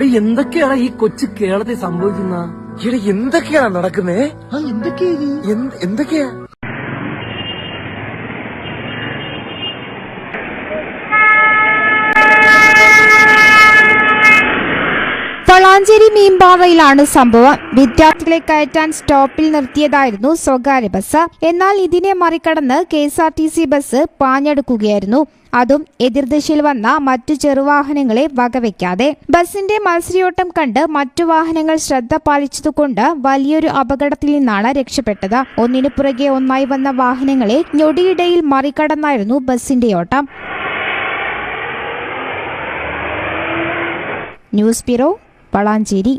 ഇവിടെ എന്തൊക്കെയാണ് ഈ കൊച്ചു കേരളത്തിൽ സംഭവിക്കുന്ന? ഇവിടെ എന്തൊക്കെയാണ് നടക്കുന്നേ? എന്തൊക്കെയാ? എന്തൊക്കെയാ? വളാഞ്ചേരി മീൻപാറയിലാണ് സംഭവം. വിദ്യാർത്ഥികളെ കയറ്റാൻ സ്റ്റോപ്പിൽ നിർത്തിയതായിരുന്നു സ്വകാര്യ ബസ്. എന്നാൽ ഇതിനെ മറികടന്ന് K S R T C bus പാഞ്ഞെടുക്കുകയായിരുന്നു. അതും എതിർദിശയിൽ വന്ന മറ്റു ചെറുവാഹനങ്ങളെ വകവെക്കാതെ. ബസിന്റെ മത്സരയോട്ടം കണ്ട് മറ്റു വാഹനങ്ങൾ ശ്രദ്ധ പാലിച്ചതുകൊണ്ട് വലിയൊരു അപകടത്തിൽ നിന്നാണ് രക്ഷപ്പെട്ടത്. ഒന്നിനു പുറകെ ഒന്നായി വന്ന വാഹനങ്ങളെ ഞൊടിയിടയിൽ മറികടന്നായിരുന്നു ബസിന്റെ ഓട്ടം. News bureau Valanchery